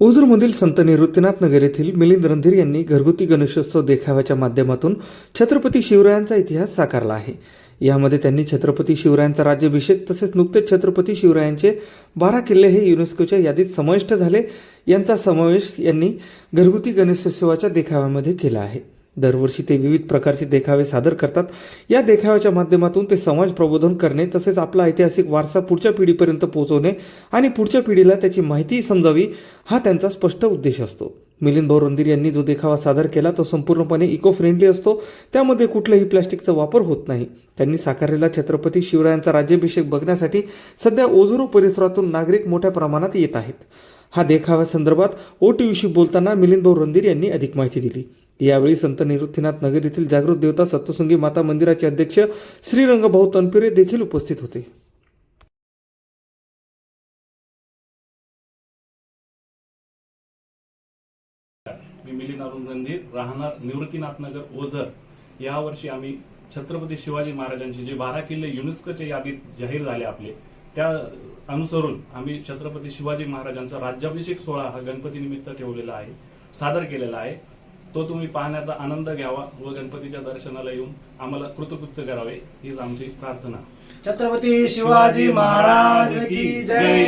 ओझरमधील संत निवृत्तीनाथ नगर येथील मिलिंद रणधीर यांनी घरगुती गणेशोत्सव देखाव्याच्या माध्यमातून छत्रपती शिवरायांचा इतिहास साकारला आहे. यामध्ये त्यांनी छत्रपती शिवरायांचा राज्याभिषेक तसेच नुकतेच छत्रपती शिवरायांचे बारा किल्ले हे युनेस्कोच्या यादीत समाविष्ट झाले. यांचा समावेश यांनी घरगुती गणेशोत्सवाच्या देखाव्यामध्ये केला आहे. दरवर्षी ते विविध प्रकारचे देखावे सादर करतात. या देखाव्याच्या माध्यमातून ते समाज प्रबोधन करणे तसेच आपला ऐतिहासिक वारसा पुढच्या पिढीपर्यंत पोहोचवणे आणि पुढच्या पिढीला त्याची माहिती समजावी हा त्यांचा स्पष्ट उद्देश असतो. मिलिंद भाऊ यांनी जो देखावा सादर केला तो संपूर्णपणे इको फ्रेंडली असतो. त्यामध्ये कुठल्याही प्लॅस्टिकचा वापर होत नाही. त्यांनी साकारलेला छत्रपती शिवरायांचा राज्याभिषेक बघण्यासाठी सध्या ओझुरो परिसरातून नागरिक मोठ्या प्रमाणात येत आहेत. हा देखाव्यासंदर्भात ओ टी व्हीशी बोलताना मिलिंद भाऊ यांनी अधिक माहिती दिली. यावेळी संत निवृत्तीनाथ नगर येथील जागृत देवता सप्तशृंगी माता मंदिराचे अध्यक्ष श्रीरंगभाऊ तनपिरे देखील उपस्थित होते. मी मिलिंद अरुण रणधीर राहणार निवृत्तीनाथनगर ओझर. यावर्षी आम्ही छत्रपती शिवाजी महाराजांचे जे बारा किल्ले युनेस्कोच्या यादीत जाहीर झाले आपले त्या अनुसरून आम्ही छत्रपती शिवाजी महाराजांचा राज्याभिषेक सोहळा हा गणपती निमित्त ठेवलेला आहे सादर केलेला आहे. तो तुम्ही पाहण्याचा आनंद घ्यावा व गणपतीच्या दर्शनाला येऊन आम्हाला कृतकृत्य करावे हीच आमची प्रार्थना. छत्रपती शिवाजी महाराज की जय.